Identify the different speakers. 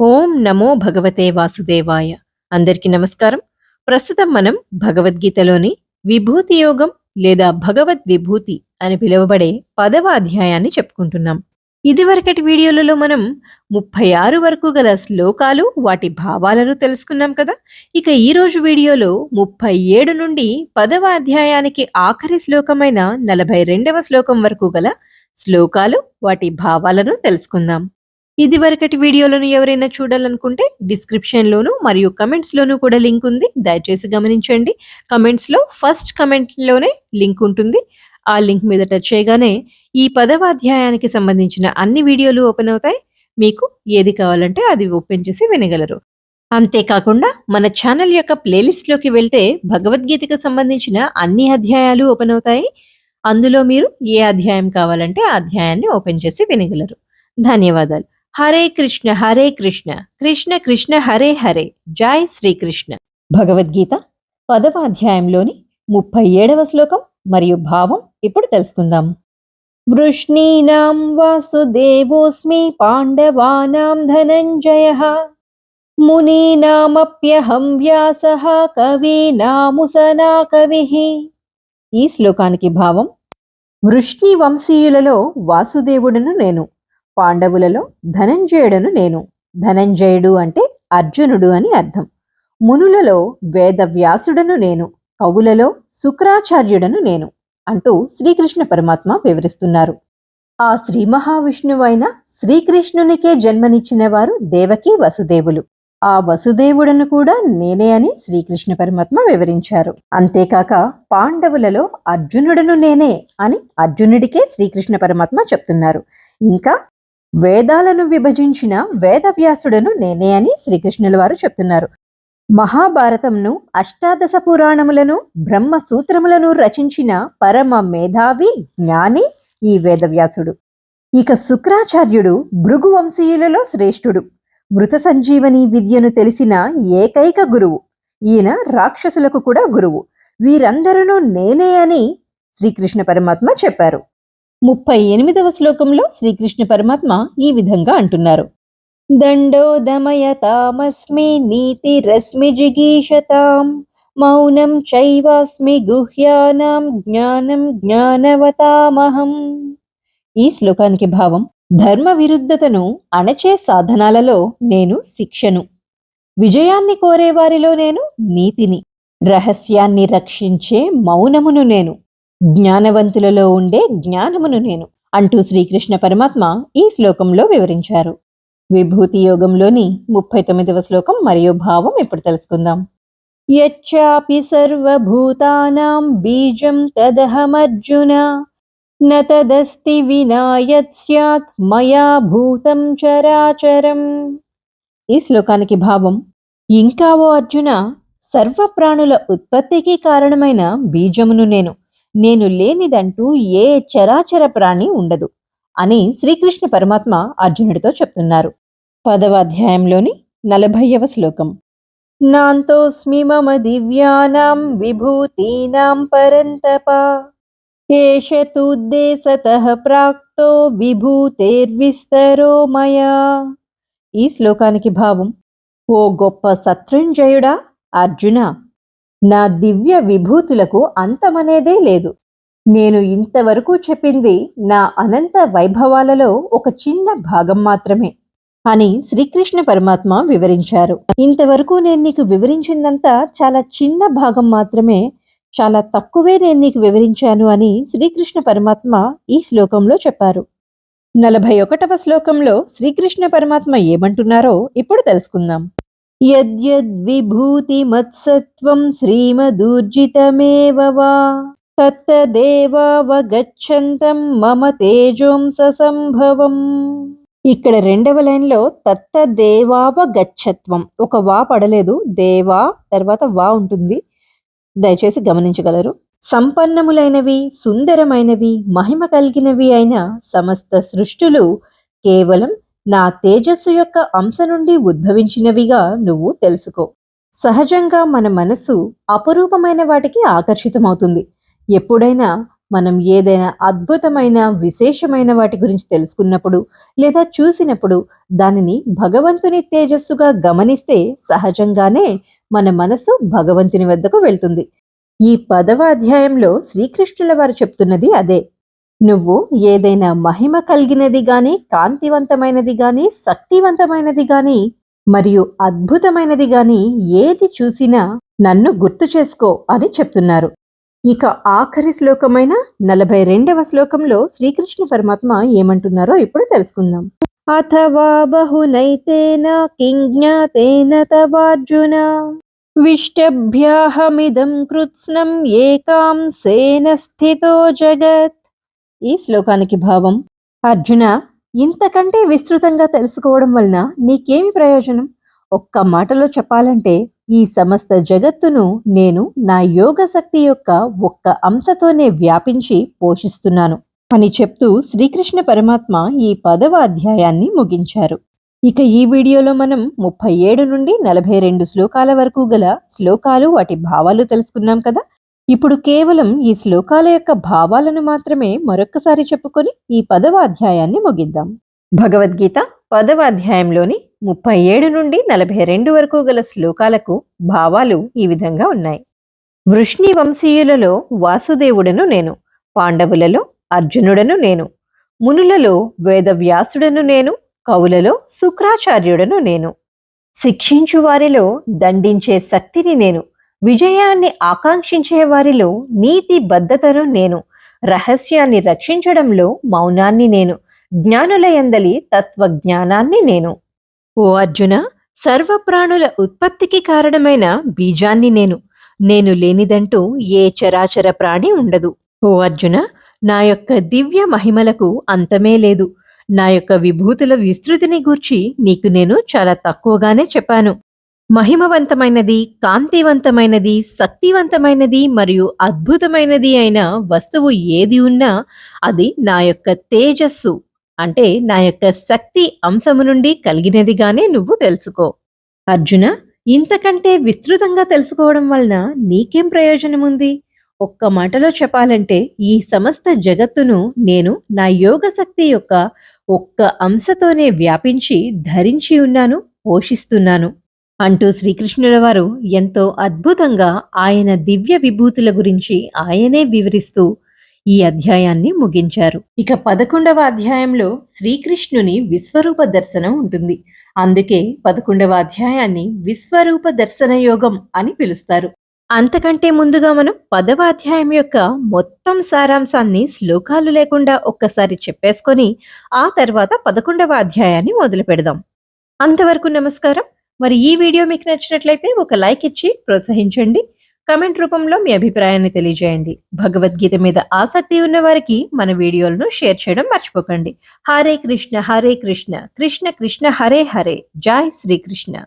Speaker 1: ఓం నమో భగవతే వాసుదేవాయ. అందరికీ నమస్కారం. ప్రస్తుతం మనం భగవద్గీతలోని విభూతి యోగం లేదా భగవద్ విభూతి అని పిలువబడే పదవ అధ్యాయాన్ని చెప్పుకుంటున్నాం. ఇదివరకటి వీడియోలలో మనం ముప్పై ఆరు వరకు గల శ్లోకాలు వాటి భావాలను తెలుసుకున్నాం కదా? ఇక ఈ రోజు వీడియోలో ముప్పై ఏడు నుండి పదవ అధ్యాయానికి ఆఖరి శ్లోకమైన నలభై రెండవ శ్లోకం వరకు గల శ్లోకాలు వాటి భావాలను తెలుసుకుందాం. ఇదివరకటి వీడియోలను ఎవరైనా చూడాలనుకుంటే డిస్క్రిప్షన్లోను మరియు కమెంట్స్లోనూ కూడా లింక్ ఉంది. దయచేసి గమనించండి. కమెంట్స్లో ఫస్ట్ కమెంట్లోనే లింక్ ఉంటుంది. ఆ లింక్ మీద టచ్ చేయగానే ఈ పదవ అధ్యాయానికి సంబంధించిన అన్ని వీడియోలు ఓపెన్ అవుతాయి. మీకు ఏది కావాలంటే అది ఓపెన్ చేసి వినగలరు. అంతేకాకుండా మన ఛానల్ యొక్క ప్లేలిస్ట్లోకి వెళ్తే భగవద్గీతకు సంబంధించిన అన్ని అధ్యాయాలు ఓపెన్ అవుతాయి. అందులో మీరు ఏ అధ్యాయం కావాలంటే ఆ అధ్యాయాన్ని ఓపెన్ చేసి వినగలరు. ధన్యవాదాలు. హరే కృష్ణ హరే కృష్ణ కృష్ణ కృష్ణ హరే హరే. జై శ్రీకృష్ణ. భగవద్గీత పదవ అధ్యాయంలోని ముప్పై ఏడవ శ్లోకం మరియు భావం ఇప్పుడు తెలుసుకుందాం. వృష్ణీనాం వాసుదేవోస్మి పాండవానాం ధనంజయ. మునీనామప్యహం వ్యాస కవీనాముసనా కవి ఈ శ్లోకానికి భావం వృష్ణి వంశీయులలో వాసుదేవుడును నేను. పాండవులలో ధనంజయుడను నేను. ధనంజయుడు అంటే అర్జునుడు అని అర్థం. మునులలో వేదవ్యాసుడను నేను. కవులలో శుక్రాచార్యుడను నేను అంటూ శ్రీకృష్ణ పరమాత్మ వివరిస్తున్నారు. ఆ శ్రీ మహావిష్ణువైన శ్రీకృష్ణునికే జన్మనిచ్చిన వారు దేవకి వసుదేవులు. ఆ వసుదేవుడను కూడా నేనే అని శ్రీకృష్ణ పరమాత్మ వివరించారు. అంతేకాక పాండవులలో అర్జునుడను నేనే అని అర్జునుడికే శ్రీకృష్ణ పరమాత్మ చెప్తున్నారు. ఇంకా వేదాలను విభజించిన వేదవ్యాసుడను నేనే అని శ్రీకృష్ణుల వారు చెప్తున్నారు. మహాభారతంను అష్టాదశ పురాణములను బ్రహ్మ సూత్రములను రచించిన పరమ మేధావి జ్ఞాని ఈ వేదవ్యాసుడు. ఇక శుక్రాచార్యుడు భృగు వంశీయులలో శ్రేష్ఠుడు. మృత సంజీవని విద్యను తెలిసిన ఏకైక గురువు. ఈయన రాక్షసులకు కూడా గురువు. వీరందరూ నేనే అని శ్రీకృష్ణ పరమాత్మ చెప్పారు. ముప్పై ఎనిమిదవ శ్లోకంలో శ్రీకృష్ణ పరమాత్మ ఈ విధంగా అంటున్నారు. దండో దమయతామస్మి నీతిరస్మి జిగీషతాం మౌనం చైవాస్మి గుహ్యానాం జ్ఞానం జ్ఞానవతామహం. ఈ శ్లోకానికి భావం ధర్మ విరుద్ధతను అణచే సాధనాలలో నేను శిక్షను. విజయాన్ని కోరేవారిలో నేను నీతిని రహస్యాన్ని రక్షించే మౌనమును నేను. జ్ఞానవంతులలో ఉండే జ్ఞానమును నేను అంటూ శ్రీకృష్ణ పరమాత్మ ఈ శ్లోకంలో వివరించారు. విభూతి యోగంలోని ముప్పై తొమ్మిదవ శ్లోకం మరియు భావం ఇప్పుడు తెలుసుకుందాం. యచ్చాపి సర్వభూతానాం బీజం తదహమర్జున న తదస్తి వినాయత్ స్యాత్ మయా భూతం చరాచరం. ఈ శ్లోకానికి భావం ఇంకా ఓ అర్జున సర్వ ప్రాణుల ఉత్పత్తికి కారణమైన బీజమును నేను నేను లేనిదంటూ ఏ చరాచర ప్రాణి ఉండదు అని శ్రీకృష్ణ పరమాత్మ అర్జునుడితో చెప్తున్నారు. పదవ అధ్యాయంలోని నలభైవ శ్లోకం. నాంతోస్మి మమ దివ్యానాం విభూతీనాం పరంతప ఏషతుద్దేశతః ప్రాక్తో విభూతేర్విస్తరో మయా. ఈ శ్లోకానికి భావం ఓ గొప్ప సత్రుంజయుడా అర్జున? నా దివ్య విభూతులకు అంతమనేదే లేదు. నేను ఇంతవరకు చెప్పింది నా అనంత వైభవాలలో ఒక చిన్న భాగం మాత్రమే అని శ్రీకృష్ణ పరమాత్మ వివరించారు. ఇంతవరకు నేను నీకు వివరించిందంతా చాలా చిన్న భాగం మాత్రమే చాలా తక్కువే నేను నీకు వివరించాను అని శ్రీకృష్ణ పరమాత్మ ఈ శ్లోకంలో చెప్పారు. నలభై ఒకటవ శ్లోకంలో శ్రీకృష్ణ పరమాత్మ ఏమంటున్నారో ఇప్పుడు తెలుసుకుందాం. యద్యద్విభూతిమత్సత్వం శ్రీమదూర్జితమేవ వా తత్తదేవావగచ్చంతం మమ తేజోంసంభవం ఇక్కడ రెండవ లైన్లో తత్తదేవావగచ్చత్వం. ఒక వా పడలేదు దేవా తర్వాత వా ఉంటుంది. దయచేసి గమనించగలరు. సంపన్నములైనవి సుందరమైనవి మహిమ కలిగినవి అయిన సమస్త సృష్టులు కేవలం నా తేజస్సు యొక్క అంశ నుండి ఉద్భవించినవిగా నువ్వు తెలుసుకో. సహజంగా మన మనస్సు అపురూపమైన వాటికి ఆకర్షితమవుతుంది. ఎప్పుడైనా మనం ఏదైనా అద్భుతమైన విశేషమైన వాటి గురించి తెలుసుకున్నప్పుడు లేదా చూసినప్పుడు దానిని భగవంతుని తేజస్సుగా గమనిస్తే సహజంగానే మన మనసు భగవంతుని వద్దకు వెళ్తుంది. ఈ పదవ అధ్యాయంలో శ్రీకృష్ణుల వారు చెప్తున్నది అదే. నువ్వు ఏదైనా మహిమ కలిగినది గాని కాంతివంతమైనది గాని శక్తివంతమైనది గాని మరియు అద్భుతమైనది గాని ఏది చూసినా నన్ను గుర్తు చేసుకో అని చెప్తున్నారు. ఇక ఆఖరి శ్లోకమైన నలభై రెండవ శ్లోకంలో శ్రీకృష్ణ పరమాత్మ ఏమంటున్నారో ఇప్పుడు తెలుసుకుందాం. అథవా బహునైతేన కిజ్ఞాతేన తవార్జున. విష్టభ్యాహమిదం కృత్స్నం ఏకాంసేన స్థితో జగత్. ఈ శ్లోకానికి భావం అర్జున ఇంతకంటే విస్తృతంగా తెలుసుకోవడం వలన నీకేమి ప్రయోజనం? ఒక్క మాటలో చెప్పాలంటే ఈ సమస్త జగత్తును నేను నా యోగ శక్తి యొక్క ఒక్క అంశతోనే వ్యాపించి పోషిస్తున్నాను అని చెప్తూ శ్రీకృష్ణ పరమాత్మ ఈ పదవ అధ్యాయాన్ని ముగించారు. ఇక ఈ వీడియోలో మనం ముప్పై ఏడు నుండి నలభై రెండు శ్లోకాల వరకు గల శ్లోకాలు వాటి భావాలు తెలుసుకున్నాం కదా? ఇప్పుడు కేవలం ఈ శ్లోకాల యొక్క భావాలను మాత్రమే మరొక్కసారి చెప్పుకొని ఈ పదవ అధ్యాయాన్ని ముగిద్దాం. భగవద్గీత పదవ అధ్యాయంలోని ముప్పై ఏడు నుండి నలభై రెండు వరకు గల శ్లోకాలకు భావాలు ఈ విధంగా ఉన్నాయి. వృష్ణి వంశీయులలో వాసుదేవుడను నేను పాండవులలో అర్జునుడను నేను మునులలో వేదవ్యాసుడను నేను కవులలో శుక్రాచార్యుడను నేను. శిక్షించు వారిలో దండించే శక్తిని నేను విజయాన్ని ఆకాంక్షించే వారిలో నీతి బద్ధతను నేను. రహస్యాన్ని రక్షించడంలో మౌనాన్ని నేను. జ్ఞానులయందలి తత్వజ్ఞానాన్ని నేను. ఓ అర్జున సర్వప్రాణుల ఉత్పత్తికి కారణమైన బీజాన్ని నేను. నేను లేనిదంటూ ఏ చరాచర ప్రాణి ఉండదు. ఓ అర్జున నా యొక్క దివ్య మహిమలకు అంతమే లేదు. నా యొక్క విభూతుల విస్తృతిని గూర్చి నీకు నేను చాలా తక్కువగానే చెప్పాను. మహిమవంతమైనది కాంతివంతమైనది శక్తివంతమైనది మరియు అద్భుతమైనది అయిన వస్తువు ఏది ఉన్నా అది నా యొక్క తేజస్సు. అంటే నా యొక్క శక్తి అంశము నుండి కలిగినదిగానే నువ్వు తెలుసుకో. అర్జున ఇంతకంటే విస్తృతంగా తెలుసుకోవడం వలన నీకేం ప్రయోజనం ఉంది ఒక్క మాటలో చెప్పాలంటే ఈ సమస్త జగత్తును నేను నా యోగ శక్తి యొక్క ఒక్క అంశతోనే వ్యాపించి ధరించి ఉన్నాను పోషిస్తున్నాను. అంటూ శ్రీకృష్ణుల వారు ఎంతో అద్భుతంగా ఆయన దివ్య విభూతుల గురించి ఆయనే వివరిస్తూ ఈ అధ్యాయాన్ని ముగించారు. ఇక పదకొండవ అధ్యాయంలో శ్రీకృష్ణుని విశ్వరూప దర్శనం ఉంటుంది. అందుకే పదకొండవ అధ్యాయాన్ని విశ్వరూప దర్శన యోగం అని పిలుస్తారు. అంతకంటే ముందుగా మనం పదవ అధ్యాయం యొక్క మొత్తం సారాంశాన్ని శ్లోకాలు లేకుండా ఒక్కసారి చెప్పేసుకొని ఆ తర్వాత పదకొండవ అధ్యాయాన్ని మొదలు పెడదాం అంతవరకు నమస్కారం. మరి ఈ వీడియో మీకు నచ్చినట్లయితే ఒక లైక్ ఇచ్చి ప్రోత్సహించండి. కమెంట్ రూపంలో మీ అభిప్రాయాన్ని తెలియజేయండి. భగవద్గీత మీద ఆసక్తి ఉన్న వారికి మన వీడియోలను షేర్ చేయడం మర్చిపోకండి. హరే కృష్ణ హరే కృష్ణ కృష్ణ కృష్ణ హరే హరే. జై శ్రీకృష్ణ.